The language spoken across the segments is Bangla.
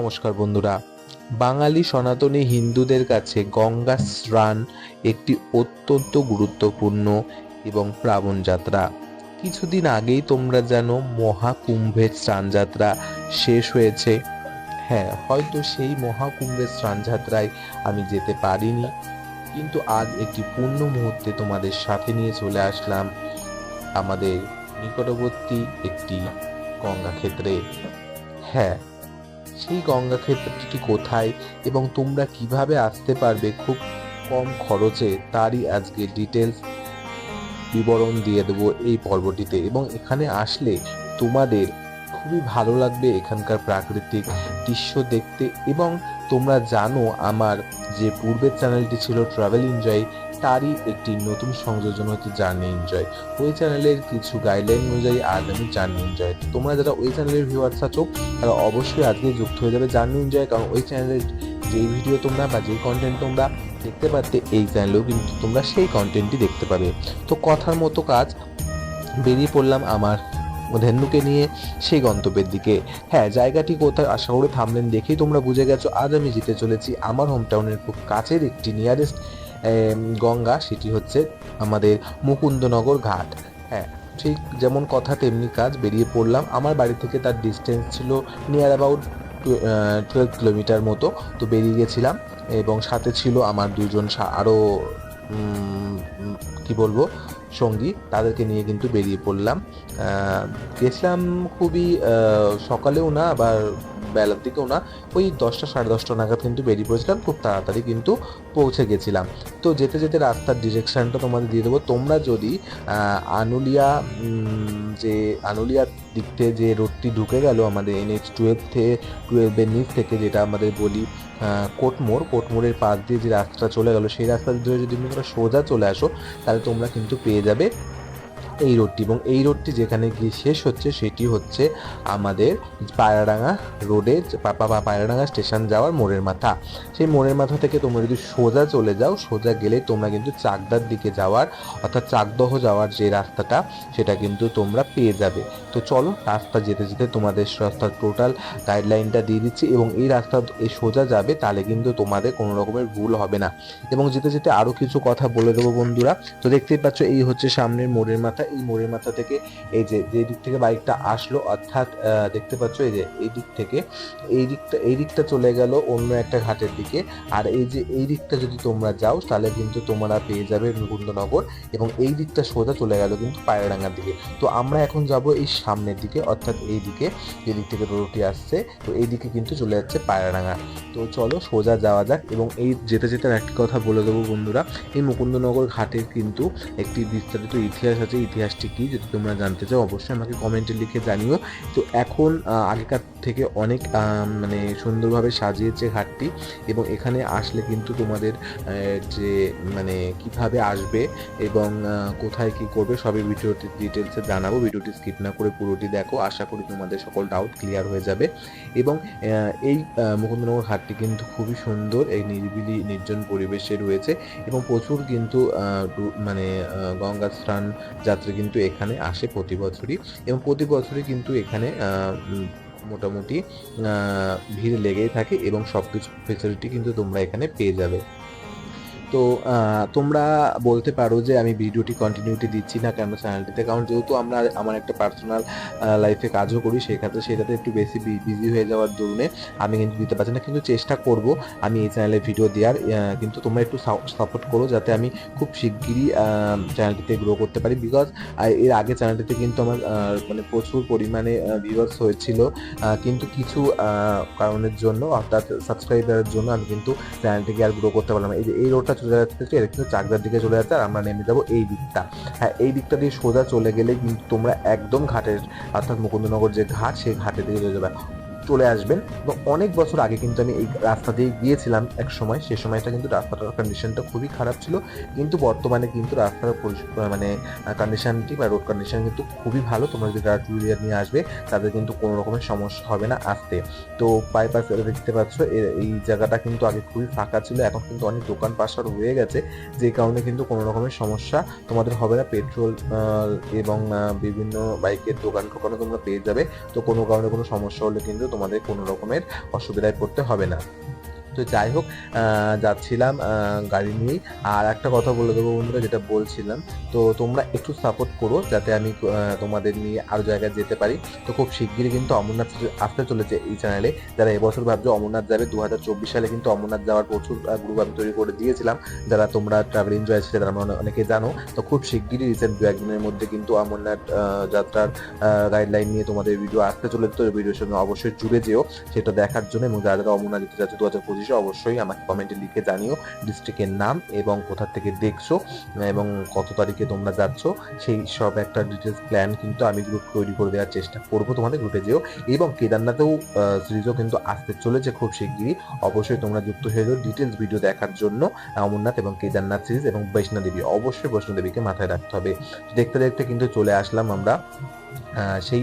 নমস্কার বন্ধুরা। বাঙালি সনাতনী হিন্দুদের কাছে গঙ্গা স্নান একটি অত্যন্ত গুরুত্বপূর্ণ এবং প্রাবণ যাত্রা। কিছুদিন আগেই তোমরা জানো মহাকুম্ভের স্নান যাত্রা শেষ হয়েছে। হ্যাঁ হয়তো সেই মহাকুম্ভের স্নান যাত্রায় আমি যেতে পারিনি, কিন্তু আজ একটি পূর্ণ মুহূর্তে তোমাদের সাথে নিয়ে চলে আসলাম আমাদের নিকটবর্তী একটি গঙ্গা ক্ষেত্রে। হ্যাঁ সেই গঙ্গা ক্ষেত্রটি কোথায় এবং তোমরা কীভাবে আসতে পারবে খুব কম খরচে তারই আজকে ডিটেলস বিবরণ দিয়ে দেবো এই পর্বটিতে। এবং এখানে আসলে তোমাদের খুবই ভালো লাগবে এখানকার প্রাকৃতিক দৃশ্য দেখতে এবং তোমরা জানো আমার যে পূর্বের চ্যানেলটি ছিল ট্রাভেল এনজয় তারই একটি নতুন সংযোজন হচ্ছে জার্নি এনজয়। ওই চ্যানেলের কিছু গাইডলাইন অনুযায়ী আজ আমি জার্নি এনজয়। তোমরা যারা ওই চ্যানেলের ভিউয়ার্স আছো, তারা অবশ্যই আজকে যুক্ত হয়ে যাবে জার্নি এনজয়, কারণ ওই চ্যানেলের যেই ভিডিও তোমরা বা যেই কন্টেন্ট তোমরা দেখতে পারতে, এই চ্যানেলেও কিন্তু তোমরা সেই কন্টেন্টই দেখতে পাবে। তো কথার মতো কাজ, বেরিয়ে পড়লাম আমার ধেনুকে নিয়ে সেই গন্তব্যের দিকে। হ্যাঁ জায়গাটি কোথায় আশা করে থামলেন দেখেই তোমরা বুঝে গেছো, আজ আমি যেতে চলেছি আমার হোম টাউনের খুব কাছের একটি নিয়ারেস্ট গঙ্গা, সেটি হচ্ছে আমাদের মুকুন্দনগর ঘাট। হ্যাঁ ঠিক যেমন কথা, তেমনি কাজ। বেরিয়ে পড়লাম। আমার বাড়ি থেকে তার ডিস্টেন্স ছিল নিয়ার অ্যাবাউট টুয়েলভ কিলোমিটার মতো। তো বেরিয়ে গেছিলাম এবং সাথে ছিল আমার দুজন আরও কি বলব, সঙ্গী। তাদেরকে নিয়ে কিন্তু বেরিয়ে পড়লাম। গেছিলাম খুবই সকালেও না, আবার বেলার দিকেও না, ওই দশটা সাড়ে দশটা নাগাদ কিন্তু বেরিয়ে পড়েছিলাম, খুব তাড়াতাড়ি কিন্তু পৌঁছে গেছিলাম। তো যেতে যেতে রাস্তার ডিরেকশনটা তোমাদের দিয়ে দেবো। তোমরা যদি আনুলিয়া যে আনুলিয়ার দিক থেকে যে রোডটি ঢুকে গেল আমাদের এন এনএইচ টুয়েলভ থেকে টুয়েলভের নিচ থেকে যেটা আমাদের বলি কোটমোড় কোটমোড়ের পাশ দিয়ে যে রাস্তাটা চলে গেল, সেই রাস্তা ধরে যদি তোমরা সোজা চলে আসো, তাহলে তোমরা কিন্তু পেয়ে যাবে এই রোডটি এবং এই রোডটি যেখানে গিয়ে শেষ হচ্ছে সেটি হচ্ছে আমাদের পায়রাডাঙ্গা রোডে বা পায়রাডাঙ্গা স্টেশন যাওয়ার মোড়ের মাথা। সেই মোড়ের মাথা থেকে তোমরা যদি সোজা চলে যাও, সোজা গেলে তোমরা কিন্তু চাকদার দিকে যাওয়ার অর্থাৎ চাকদহ যাওয়ার যে রাস্তাটা, সেটা কিন্তু তোমরা পেয়ে যাবে। তো চলো রাস্তা যেতে যেতে তোমাদের রাস্তার টোটাল গাইডলাইনটা দিয়ে দিচ্ছি এবং এই রাস্তা সোজা যাবে, তাহলে কিন্তু তোমাদের কোনো রকমের ভুল হবে না। এবং যেতে যেতে আরও কিছু কথা বলে দেবো বন্ধুরা। তো দেখতেই পাচ্ছ, এই হচ্ছে সামনের মোড়ের মাথা। এই মোড়ের মাথা থেকে এই যে যে দিক থেকে বাইকটা আসলো, অর্থাৎ দেখতে পাচ্ছ এই যে, এই দিক থেকে এই দিকটা এই দিকটা চলে গেল অন্য একটা ঘাটের দিকে। আর এই যে, এই দিকটা যদি তোমরা যাও, তাহলে কিন্তু তোমরা পেয়ে যাবে মুকুন্দনগর এবং এই দিকটা সোজা চলে গেল কিন্তু পায়রাডাঙ্গার দিকে। তো আমরা এখন যাব এই সামনের দিকে, অর্থাৎ এই দিকে যেদিক থেকে রোডটি আসছে, তো এই দিকে কিন্তু চলে যাচ্ছে পায়রাডাঙ্গা। তো চলো সোজা যাওয়া যাক এবং এই যেতে যেতে একটি কথা বলে দেবো বন্ধুরা, এই মুকুন্দনগর ঘাটের কিন্তু একটি বিস্তারিত ইতিহাস আছে। ইতিহাসটি কী যদি তোমরা জানতে চাও, অবশ্যই আমাকে কমেন্টে লিখে জানিও। তো এখন আগেকার থেকে অনেক মানে সুন্দরভাবে সাজিয়েছে ঘাটটি এবং এখানে আসলে কিন্তু তোমাদের যে মানে কীভাবে আসবে এবং কোথায় কি করবে সবই ভিডিওটি ডিটেলসে জানাব। ভিডিওটি স্কিপ না করে পুরোটি দেখো। আশা করি তোমাদের সকল ডাউট ক্লিয়ার হয়ে যাবে। এবং এই মুকুন্দনগর ঘাটটি কিন্তু খুবই সুন্দর। এই নিরিবিলি নির্জন পরিবেশে রয়েছে এবং প্রচুর কিন্তু মানে গঙ্গা স্নান যাত্রী কিন্তু এখানে আসে প্রতি বছরই। এবং প্রতি বছরই কিন্তু এখানে মোটামুটি ভিড় লেগেই থাকে এবং সব কিছু ফেসিলিটি কিন্তু তোমরা এখানে পেয়ে যাবে। তো তোমরা বলতে পারো যে আমি ভিডিওটি কন্টিনিউটি দিচ্ছি না কেন চ্যানেলটিতে কারণ যেহেতু আমরা আমার একটা পার্সোনাল লাইফে কাজও করি সেক্ষেত্রে সেটাতে একটু বেশি বিজি হয়ে যাওয়ার দরুনে আমি কিন্তু দিতে পারছি না। কিন্তু চেষ্টা করব আমি এই চ্যানেলে ভিডিও দেওয়ার কিন্তু তোমরা একটু সাপোর্ট করো যাতে আমি খুব শিগগিরই চ্যানেলটিতে গ্রো করতে পারি। বিকজ এর আগে চ্যানেলটিতে কিন্তু আমার মানে প্রচুর পরিমাণে ভিউয়ার্স হয়েছিল। কিন্তু কিছু কারণের জন্য অর্থাৎ সাবস্ক্রাইবারের জন্য আমি কিন্তু চ্যানেলটিকে আর গ্রো করতে পারলাম এই রোডটা চলে যাচ্ছে এটা কিন্তু চাকদার দিকে চলে যাচ্ছে আর আমরা নেমে যাব এই দিকটা। হ্যাঁ এই দিকটা দিয়ে সোজা চলে গেলে কিন্তু তোমরা একদম ঘাটের, অর্থাৎ মুকুন্দনগর যে ঘাট, সেই ঘাটের দিকে চলে যাবে। আসবেন। এবং অনেক বছর আগে কিন্তু আমি এই রাস্তা দিয়ে গিয়েছিলাম এক সময়, সে সময়টা কিন্তু রাস্তাটার কন্ডিশনটা খুবই খারাপ ছিল। কিন্তু বর্তমানে কিন্তু রাস্তার মানে কন্ডিশনটি বা রোড কন্ডিশন কিন্তু খুবই ভালো। তোমরা যদি গাড়ি টু নিয়ে আসবে, তাদের কিন্তু কোনো রকমের সমস্যা হবে না আসতে। তো বাইপাস দেখতে পাচ্ছ এই জায়গাটা কিন্তু আগে খুবই ফাঁকা ছিল, এখন কিন্তু অনেক দোকান পাশার হয়ে গেছে। যে কারণে কিন্তু কোনো রকমের সমস্যা তোমাদের হবে না। পেট্রোল এবং বিভিন্ন বাইকের দোকান টোকানও তোমরা পেয়ে যাবে। তো কোনো কারণে কোনো সমস্যা হলে কিন্তু তোমাদের কোনো রকমের অসুবিধায় পড়তে হবে না। তো যাই হোক যাচ্ছিলাম গাড়ি নিয়েই। আর একটা কথা বলে দেবো বন্ধুরা, যেটা বলছিলাম, তো তোমরা একটু সাপোর্ট করো যাতে আমি তোমাদের নিয়ে আরও জায়গায় যেতে পারি। তো খুব শিগগিরই কিন্তু অমরনাথ আসতে চলেছে এই চ্যানেলে যারা এবছর ভাবছ অমরনাথ যাবে দু হাজার চব্বিশ সালে কিন্তু অমরনাথ যাওয়ার প্রচুর গ্রুপ আমি তৈরি করে দিয়েছিলাম। যারা তোমরা ট্রাভেল এনজয় ছিল তারা অনেকে জানো। তো খুব শিগগিরই রিসেন্ট দু একদিনের মধ্যে কিন্তু অমরনাথ যাত্রার গাইডলাইন নিয়ে তোমাদের ভিডিও আসতে চলেছে। তো ভিডিওর সঙ্গে অবশ্যই জুড়ে যেও। সেটা দেখার জন্য এবং যারা যারা অমরনাথ যেতে যাচ্ছে দু হাজার পঁচিশে অবশ্যই আমাকে কমেন্টে লিখে জানিও ডিস্ট্রিক্টের নাম এবং কোথা থেকে দেখছ এবং কত তারিখে তোমরা যাচ্ছ। সেই সব একটা ডিটেলস প্ল্যান কিন্তু আমি গ্রুপ তৈরি করে দেওয়ার চেষ্টা করব তোমাদের গ্রুপে যেও। এবং কেদারনাথেও সিরিজও কিন্তু আসতে চলেছে খুব শিগগিরই। অবশ্যই তোমরা যুক্ত হয়ে যাও ডিটেলস ভিডিও দেখার জন্য। অমরনাথ এবং কেদারনাথ সিরিজ এবং বৈষ্ণোদেবী। অবশ্যই বৈষ্ণোদেবীকে মাথায় রাখতে হবে। দেখতে দেখতে কিন্তু চলে আসলাম আমরা। সেই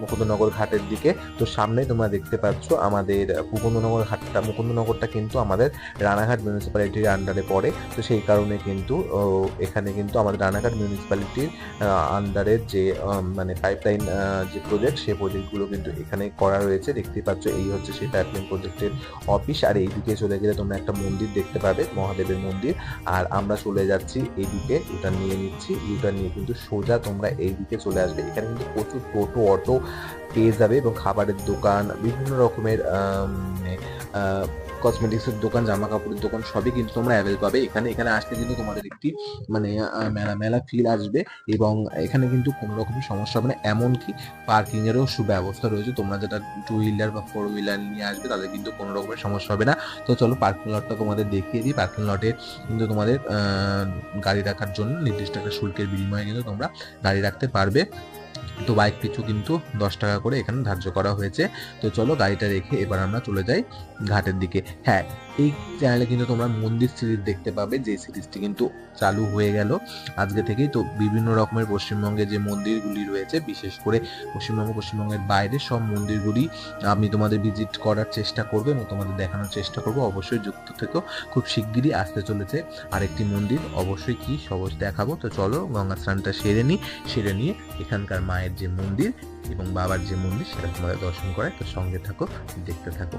মুকুন্দনগর ঘাটের দিকে। তো সামনে তোমরা দেখতে পাচ্ছ আমাদের মুকুন্দনগর ঘাটটা। মুকুন্দনগরটা কিন্তু আমাদের রানাঘাট মিউনিসিপ্যালিটির আন্ডারে পড়ে। তো সেই কারণে কিন্তু এখানে কিন্তু আমাদের রানাঘাট মিউনিসিপ্যালিটির আন্ডারের যে মানে পাইপলাইন যে প্রজেক্ট সেই প্রজেক্টগুলো কিন্তু এখানে করা রয়েছে। দেখতে পাচ্ছ এই হচ্ছে সেই পাইপলাইন প্রজেক্টের অফিস আর এইদিকে চলে গেলে তোমরা একটা মন্দির দেখতে পাবে, মহাদেবের মন্দির। আর আমরা চলে যাচ্ছি এইদিকে ইউটার নিয়ে নিচ্ছি। ইউটার নিয়ে কিন্তু সোজা তোমরা এইদিকে চলে আসবে। এখানে কিন্তু প্রচুর টোটো অটো পেয়ে যাবে এবং খাবারের দোকান বিভিন্ন রকমের কসমেটিক্সের দোকান জামা কাপড়ের দোকান সবই কিন্তু তোমরা অ্যাভেল পাবে। এখানে এখানে আসলে কিন্তু তোমাদের একটি মানে মেলা মেলা ফিল আসবে এবং এখানে কিন্তু কোনো রকমের সমস্যা হবে না। এমনকি পার্কিং এরও সুব্যবস্থা রয়েছে। তোমরা যেটা টু হুইলার বা ফোর হুইলার নিয়ে আসবে তাদের কিন্তু কোনো রকমের সমস্যা হবে না। তো চলো পার্কিং লটটা তোমাদের দেখিয়ে দিই। পার্কিং লটে কিন্তু তোমাদের গাড়ি রাখার জন্য নির্দিষ্ট একটা শুল্কের বিনিময়ে কিন্তু তোমরা গাড়ি রাখতে পারবে। তো বাইক পিছু কিন্তু দশ টাকা করে এখানে ধার্য করা হয়েছে। তো চলো গাড়িটা রেখে এবার আমরা চলে যাই ঘাটের দিকে। হ্যাঁ এই চ্যানেলে কিন্তু তোমরা মন্দির সিরিজ দেখতে পাবে। যে সিরিজটি কিন্তু চালু হয়ে গেল আজকে থেকেই। তো বিভিন্ন রকমের পশ্চিমবঙ্গে যে মন্দিরগুলি রয়েছে, বিশেষ করে পশ্চিমবঙ্গ, পশ্চিমবঙ্গের বাইরে সব মন্দিরগুলি আমি তোমাদের ভিজিট করার চেষ্টা করব এবং তোমাদের দেখানোর চেষ্টা করব। অবশ্যই যুক্ত থেকেও খুব শিগগিরই আসতে চলেছে আরেকটি মন্দির। অবশ্যই কি সবজ দেখাবো। তো চলো গঙ্গা স্নানটা সেরে নিই সেরে নিয়ে এখানকার মায়ের যে মন্দির এবং বাবার যে মন্দির, সেটা তোমাদের দর্শন করে তো সঙ্গে থাকো, দেখতে থাকো।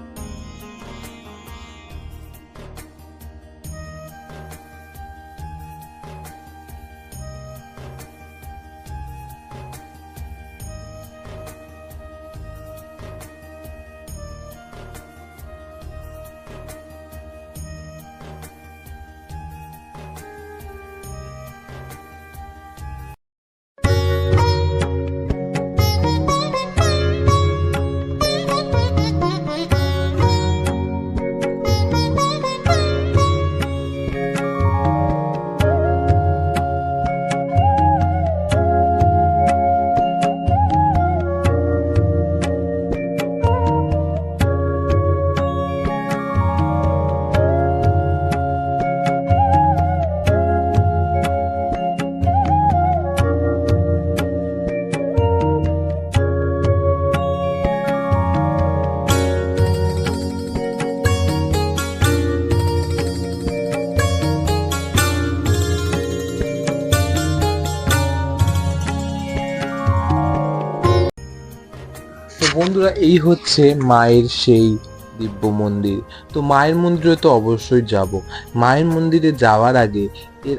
বন্ধুরা, এই হচ্ছে মায়ের সেই দিব্য মন্দির। তো মায়ের মন্দিরে তো অবশ্যই যাব। মায়ের মন্দিরে যাওয়ার আগে এর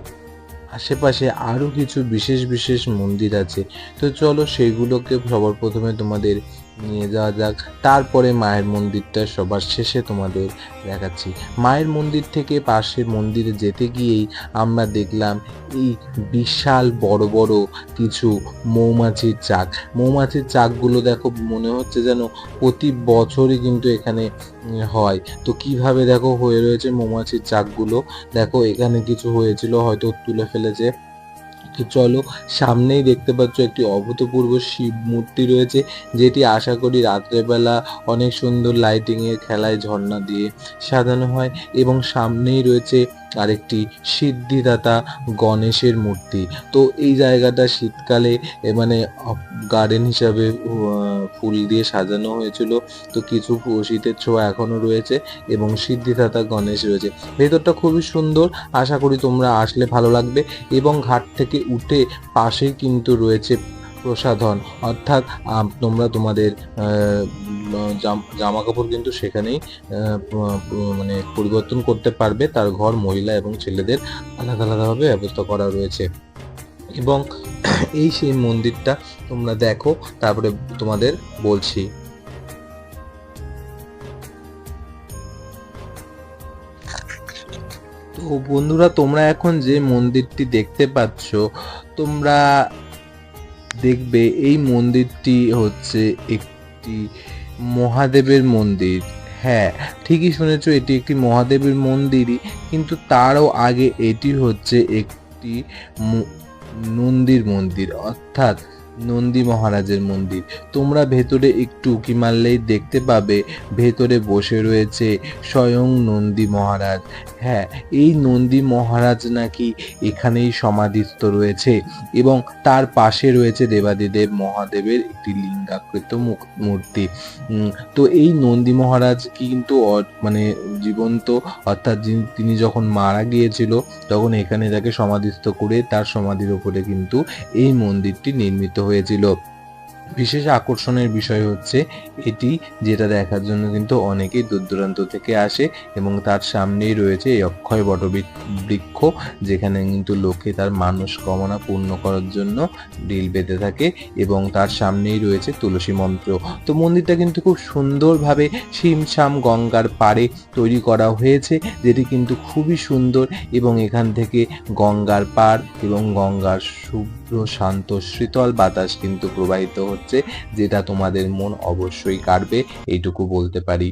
আশেপাশে আরও কিছু বিশেষ বিশেষ মন্দির আছে। তো চলো সেগুলোকে সবার প্রথমে তোমাদের নিয়ে যাওয়া যাক। তারপরে মায়ের মন্দিরটা সবার শেষে তোমাদের দেখাচ্ছি। মায়ের মন্দির থেকে পাশের মন্দিরে যেতে গিয়েই আমরা দেখলাম এই বিশাল বড় বড় কিছু মৌমাছির চাক। মৌমাছির চাকগুলো দেখো, মনে হচ্ছে যেন প্রতি বছরই কিন্তু এখানে হয়। তো কীভাবে দেখো হয়ে রয়েছে মৌমাছির চাকগুলো? দেখো এখানে কিছু হয়েছিল, হয়তো তুলে ফেলেছে। তো চলো, সামনেই দেখতে পাচ্ছ একটি অভূতপূর্ব শিব মূর্তি রয়েছে, যেটি আশা করি রাত্রেবেলা অনেক সুন্দর লাইটিং এর খেলায় ঝর্ণা দিয়ে সাজানো হয় এবং সামনেই রয়েছে আরেকটি সিদ্ধিদাতা গণেশের মূর্তি। তো এই জায়গাটা শীতকালে মানে গার্ডেন হিসাবে ফুল দিয়ে সাজানো হয়েছিল। তো কিছু শীতের ছোঁয়া এখনও রয়েছে এবং সিদ্ধিদাতা গণেশ রয়েছে। ভেতরটা খুবই সুন্দর। আশা করি তোমরা আসলে ভালো লাগবে এবং ঘাট থেকে উঠে পাশেই কিন্তু রয়েছে প্রসাধন। অর্থাৎ তোমরা তোমাদের জাম- কাপড় কিন্তু সেখানেই মানে পরিবর্তন করতে পারবে। তার ঘর, মহিলা এবং ছেলেদের আলাদা আলাদাভাবে ব্যবস্থা করা রয়েছে। এবং এই সেই মন্দিরটা তোমরা দেখো, তারপরে তোমাদের বলছি। তো বন্ধুরা, তোমরা এখন যে মন্দিরটি দেখতে পাচ্ছ, তোমরা দেখবে এই মন্দিরটি হচ্ছে একটি মহাদেবের মন্দির। হ্যাঁ ঠিকই শুনেছো, এটি একটি মহাদেবের মন্দিরই, কিন্তু তারও আগে এটি হচ্ছে একটি নন্দীর মন্দির। অর্থাৎ নন্দী মহারাজের মন্দির। তোমরা ভেতরে একটু উকি মারলেই দেখতে পাবে ভেতরে বসে রয়েছে স্বয়ং নন্দী মহারাজ। হ্যাঁ এই নন্দী মহারাজ নাকি এখানেই সমাধিস্থ রয়েছে এবং তার পাশে রয়েছে দেবাদিদেব মহাদেবের একটি লিঙ্গাকৃত মূর্তি। তো এই নন্দী মহারাজ কিন্তু মানে জীবন্ত, অর্থাৎ তিনি যখন মারা গিয়েছিল, তখন এখানে তাকে সমাধিস্থ করে তার সমাধির উপরে কিন্তু এই মন্দিরটি নির্মিত হয়েছিল। বিশেষ আকর্ষণের বিষয় হচ্ছে এটি, যেটা দেখার জন্য কিন্তু অনেকেই দূর দূরান্ত থেকে আসে এবং তার সামনেই রয়েছে এই অক্ষয় বট বৃক্ষ, যেখানে কিন্তু লোকে তার মানস কামনা পূর্ণ করার জন্য ডিল বেঁধে থাকে এবং তার সামনেই রয়েছে তুলসী মন্ত্র। তো মন্দিরটা কিন্তু খুব সুন্দরভাবে শিমশাম গঙ্গার পাড়ে তৈরি করা হয়েছে, যেটি কিন্তু খুবই সুন্দর এবং এখান থেকে গঙ্গার পাড় এবং গঙ্গার শুভ্র শান্ত, শীতল বাতাস কিন্তু প্রবাহিত হচ্ছে, যেটা তোমাদের মন অবশ্যই কাটবে এইটুকু বলতে পারি।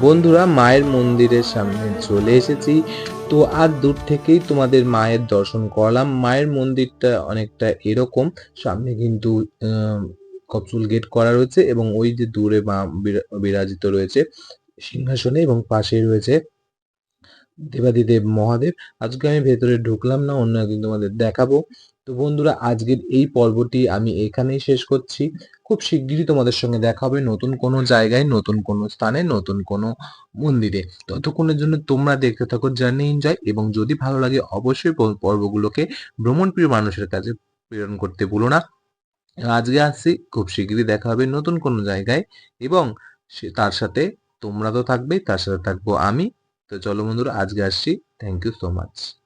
বন্ধুরা, মায়ের মন্দিরের সামনে চলে এসেছি। তো আর দূর থেকেই তোমাদের মায়ের দর্শন করলাম। মায়ের মন্দিরটা অনেকটা এরকম। সামনে কিন্তু কপসুল গেট করা রয়েছে এবং ওই যে দূরে মা বিরা- বিরাজিত রয়েছে সিংহাসনে এবং পাশেই রয়েছে দেবাদিদেব মহাদেব। আজকে আমি ভেতরে ঢুকলাম না, অন্য একদিন তোমাদের দেখাবো। তো বন্ধুরা, আজকের এই পর্বটি আমি এখানেই শেষ করছি। খুব শিগগিরই তোমাদের সঙ্গে দেখা হবে নতুন কোনো জায়গায়, নতুন কোনো স্থানে, নতুন কোনো মন্দিরে। ততক্ষণের জন্য তোমরা দেখতে থাকো, জার্নি এনজয়, এবং যদি ভালো লাগে অবশ্যই পর- পর্বগুলোকে ভ্রমণপ্রিয় মানুষের কাছে প্রেরণ করতে ভুলো না। আজকে আসছি, খুব শিগগিরই দেখা হবে নতুন কোনো জায়গায়, এবং তার সাথে তোমরা তো থাকবেই, তার সাথে থাকব আমি। তো চলো বন্ধুরা, আজকে আসছি। Thank you so much